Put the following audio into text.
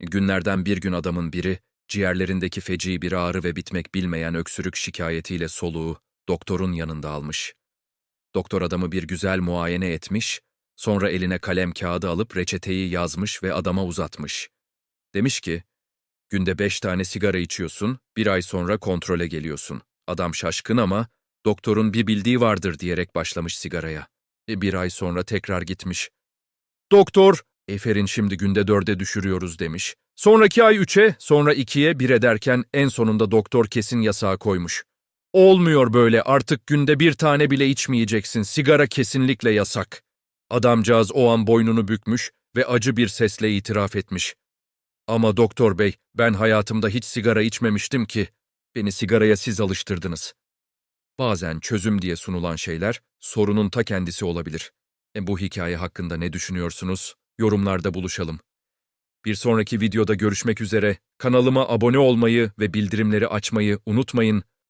Günlerden bir gün adamın biri, ciğerlerindeki feci bir ağrı ve bitmek bilmeyen öksürük şikayetiyle soluğu doktorun yanında almış. Doktor adamı bir güzel muayene etmiş, sonra eline kalem kağıdı alıp reçeteyi yazmış ve adama uzatmış. Demiş ki, günde beş tane sigara içiyorsun, bir ay sonra kontrole geliyorsun. Adam şaşkın ama doktorun bir bildiği vardır diyerek başlamış sigaraya. E bir ay sonra tekrar gitmiş. Doktor, Eferin şimdi günde dörde düşürüyoruz demiş. Sonraki ay üçe, sonra ikiye, bir ederken en sonunda doktor kesin yasağı koymuş. Olmuyor böyle, artık günde bir tane bile içmeyeceksin, sigara kesinlikle yasak. Adamcağız o an boynunu bükmüş ve acı bir sesle itiraf etmiş. Ama doktor bey, ben hayatımda hiç sigara içmemiştim ki. Beni sigaraya siz alıştırdınız. Bazen çözüm diye sunulan şeyler sorunun ta kendisi olabilir. E bu hikaye hakkında ne düşünüyorsunuz? Yorumlarda buluşalım. Bir sonraki videoda görüşmek üzere. Kanalıma abone olmayı ve bildirimleri açmayı unutmayın.